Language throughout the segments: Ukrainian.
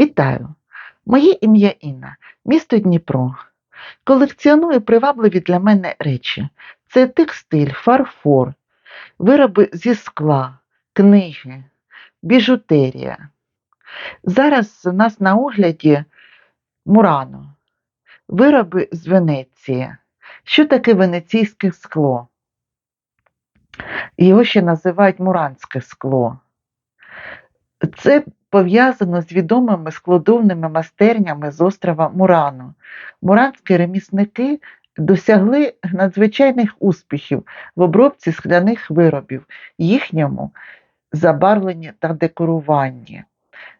Вітаю! Моє ім'я Інна, місто Дніпро. Колекціоную привабливі для мене речі. Це текстиль, фарфор, вироби зі скла, книги, біжутерія. Зараз у нас на огляді Мурано, вироби з Венеції. Що таке венеційське скло? Його ще називають муранське скло. Це пов'язано з відомими складовними майстернями з острова Мурано. Муранські ремісники досягли надзвичайних успіхів в обробці скляних виробів, їхньому забарвленні та декоруванні.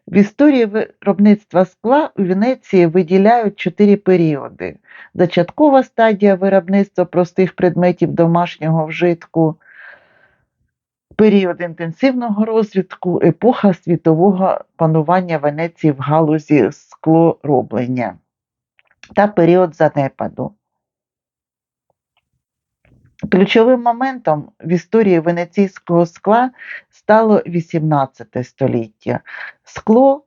В історії виробництва скла у Венеції виділяють чотири періоди: зачаткова стадія виробництва простих предметів домашнього вжитку, період інтенсивного розвитку, епоха світового панування Венеції в галузі склороблення та період занепаду. Ключовим моментом в історії венеційського скла стало 18 століття. Скло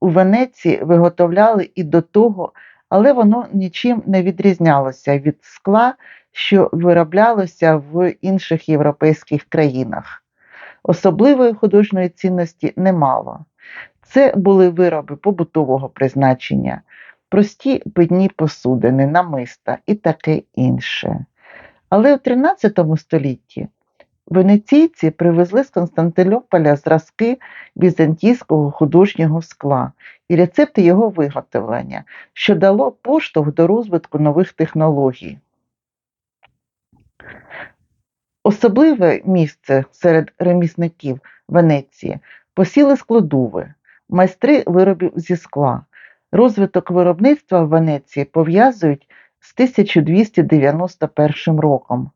у Венеції виготовляли і до того, але воно нічим не відрізнялося від скла, що вироблялося в інших європейських країнах. Особливої художньої цінності не мало. Це були вироби побутового призначення, прості пидні посудини, намиста і таке інше. Але у 13 столітті венеційці привезли з Константинополя зразки візантійського художнього скла і рецепти його виготовлення, що дало поштовх до розвитку нових технологій. Особливе місце серед ремісників Венеції посіли складови, майстри виробів зі скла. Розвиток виробництва в Венеції пов'язують з 1291 роком.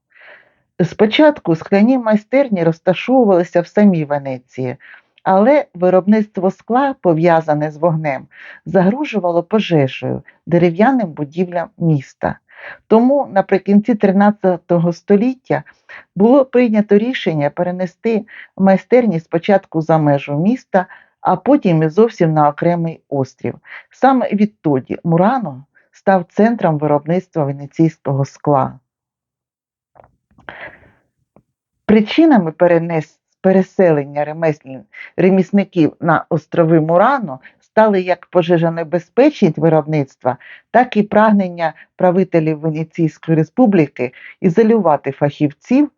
Спочатку скляні майстерні розташовувалися в самій Венеції, але виробництво скла, пов'язане з вогнем, загрожувало пожежею дерев'яним будівлям міста. Тому наприкінці 13 століття було прийнято рішення перенести майстерні спочатку за межу міста, а потім і зовсім на окремий острів. Саме відтоді Мурано став центром виробництва венеційського скла. Причинами перенес, переселення ремісників на острови Мурано стали як пожежонебезпечність виробництва, так і прагнення правителів Венеційської республіки ізолювати фахівців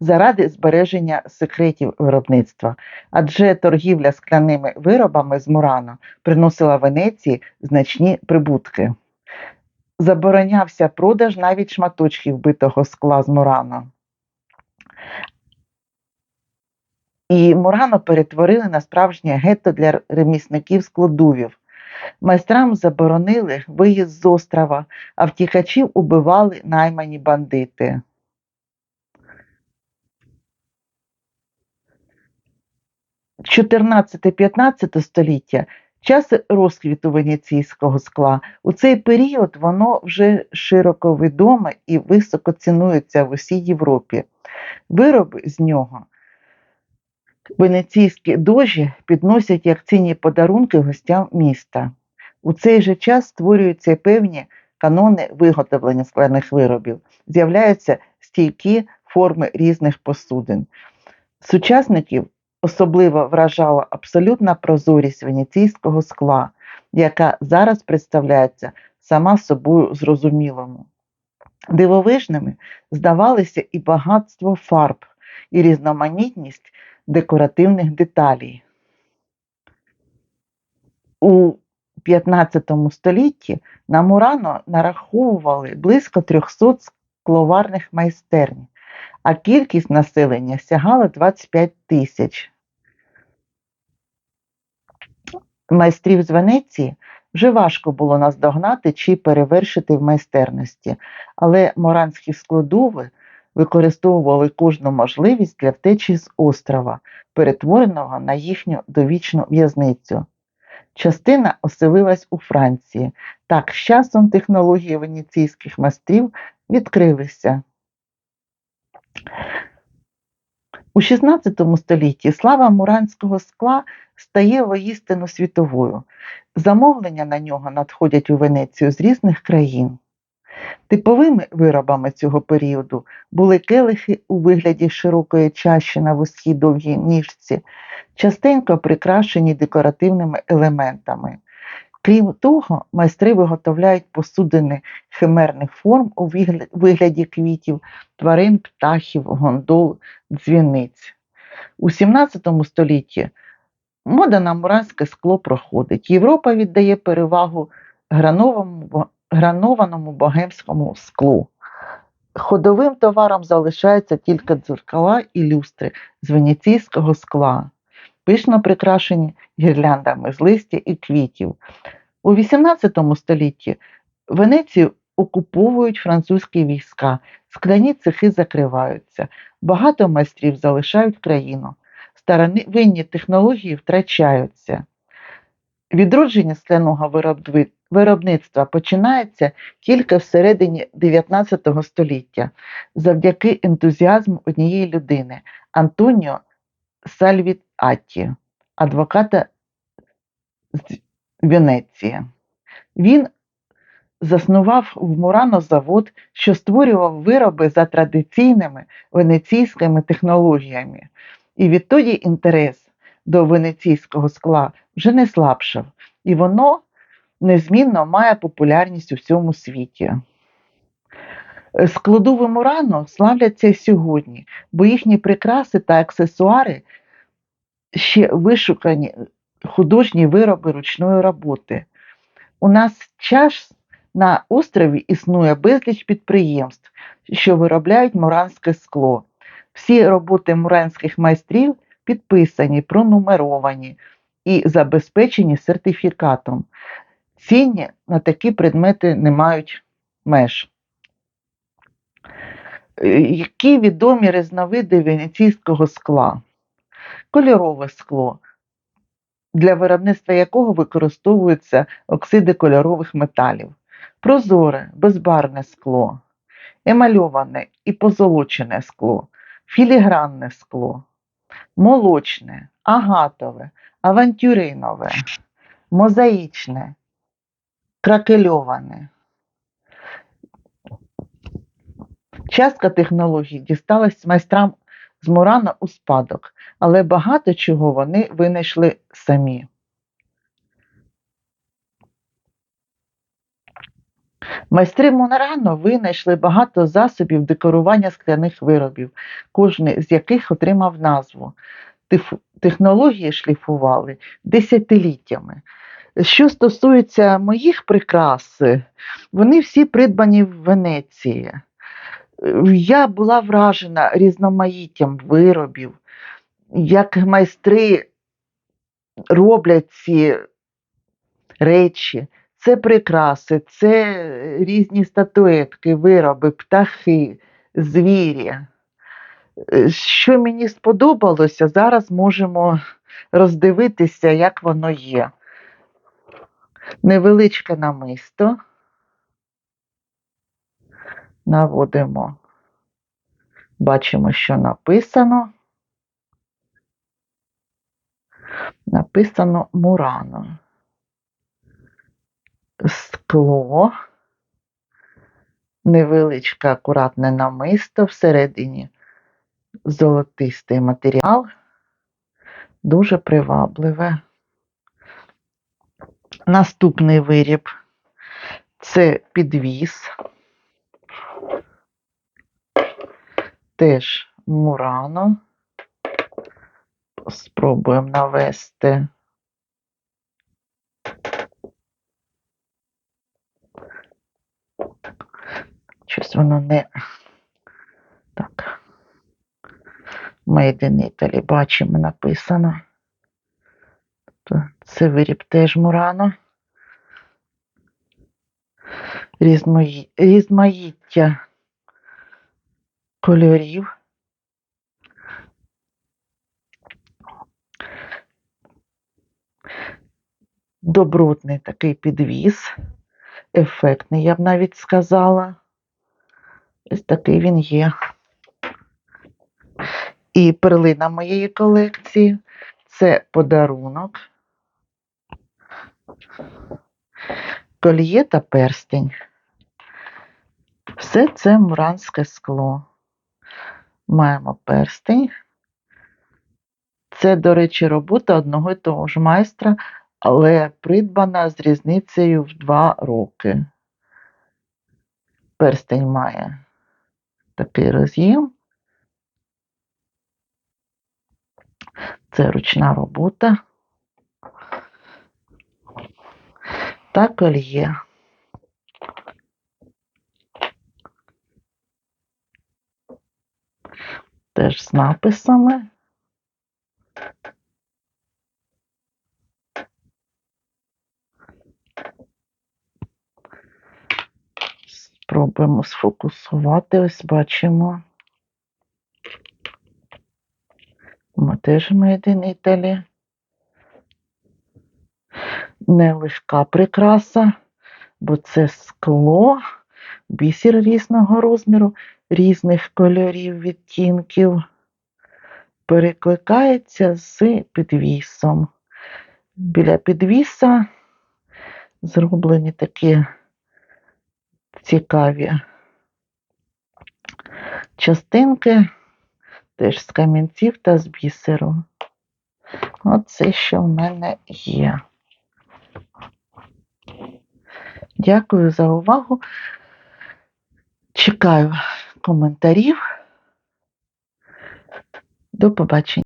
заради збереження секретів виробництва, адже торгівля скляними виробами з Мурано приносила Венеції значні прибутки. Заборонявся продаж навіть шматочків битого скла з Мурано. І Мурано перетворили на справжнє гетто для ремісників складувів. Майстрам заборонили виїзд з острова, а втікачів убивали наймані бандити. В 14-15 століття час розквіту венеційського скла. У цей період воно вже широко відоме і високо цінується в усій Європі. Вироби з нього венеційські дожі підносять як цінні подарунки гостям міста. У цей же час створюються певні канони виготовлення скляних виробів, з'являються стійкі форми різних посудин. Сучасників особливо вражала абсолютна прозорість венеційського скла, яка зараз представляється сама собою зрозумілому. Дивовижними здавалися і багатство фарб, і різноманітність декоративних деталей. У 15 столітті на Мурано нараховували близько 300 скловарних майстерень, а кількість населення сягала 25 тисяч. Майстрів з Венеції вже важко було наздогнати чи перевершити в майстерності, але моранські складови використовували кожну можливість для втечі з острова, перетвореного на їхню довічну в'язницю. Частина оселилась у Франції. Так, з часом технології венеційських майстрів відкрилися. У XVI столітті слава муранського скла стає воістину світовою. Замовлення на нього надходять у Венецію з різних країн. Типовими виробами цього періоду були келихи у вигляді широкої чаші на вузькій довгій ніжці, частенько прикрашені декоративними елементами. Крім того, майстри виготовляють посудини химерних форм у вигляді квітів, тварин, птахів, гондол, дзвіниць. У XVII столітті мода на муранське скло проходить. Європа віддає перевагу грановому, гранованому богемському склу. Ходовим товаром залишаються тільки дзеркала і люстри з венеційського скла, пишно прикрашені гірляндами з листя і квітів. У XVIII столітті Венецію окуповують французькі війська, скляні цехи закриваються, багато майстрів залишають країну, старовинні технології втрачаються. Відродження скляного виробництва починається тільки всередині 19 століття завдяки ентузіазму однієї людини Антоніо Сальвіатті, адвоката з Венеції. Він заснував в Мурано завод, що створював вироби за традиційними венеційськими технологіями. І відтоді інтерес до венеційського скла вже не слабшав, і воно незмінно має популярність у всьому світі. Е, Складови Мурано славляться сьогодні, бо їхні прикраси та аксесуари ще вишукані художні вироби ручної роботи. У нас час на острові існує безліч підприємств, що виробляють муранське скло. Всі роботи муранських майстрів підписані, пронумеровані і забезпечені сертифікатом. Ціні на такі предмети не мають меж. Е, Які відомі різновиди венеційського скла? Кольорове скло, для виробництва якого використовуються оксиди кольорових металів, прозоре, безбарне скло, емальоване і позолочене скло, філігранне скло, молочне, агатове, авантюринове, мозаїчне, кракельоване. Частка технологій дісталась майстрам з Мурана у спадок, але багато чого вони винайшли самі. Майстри Мурано винайшли багато засобів декорування скляних виробів, кожний з яких отримав назву. Технології шліфували десятиліттями. Що стосується моїх прикрас, вони всі придбані в Венеції. Я була вражена різноманіттям виробів, як майстри роблять ці речі. Це прикраси, це різні статуетки, вироби, птахи, звірі. Е, Що мені сподобалося, зараз можемо роздивитися, як воно є. Невеличке намисто. Наводимо, бачимо, що написано. Написано Мурано. Скло, невеличке акуратне намисто всередині золотистий матеріал, дуже привабливе. Наступний виріб це підвіс. Теж Мурано. Спробуємо навести. Щось воно не так. Made in Italy, бачимо, написано. Тобто Це виріб теж Мурано. Різмої... Різмаїття кольорів. Добротний такий підвіз, ефектний, я б навіть сказала. Ось такий він є. І перлина моєї колекції це подарунок, кольє та перстень. Все це муранське скло. Маємо перстень. Це, до речі, робота одного і того ж майстра, але придбана з різницею в 2 роки. Перстень має такий роз'єм. Це ручна робота. Та кольє. Теж з написами. Спробуємо сфокусувати. Ось бачимо. Ми теж Made in Italy. Нелегка прикраса, бо це скло, бісер різного розміру, різних кольорів, відтінків. Перекликається з підвісом. Біля підвіса зроблені такі цікаві частинки, теж з камінців та з бісеру. Оце що в мене є. Дякую за увагу. Чекаю коментарів. До побачення.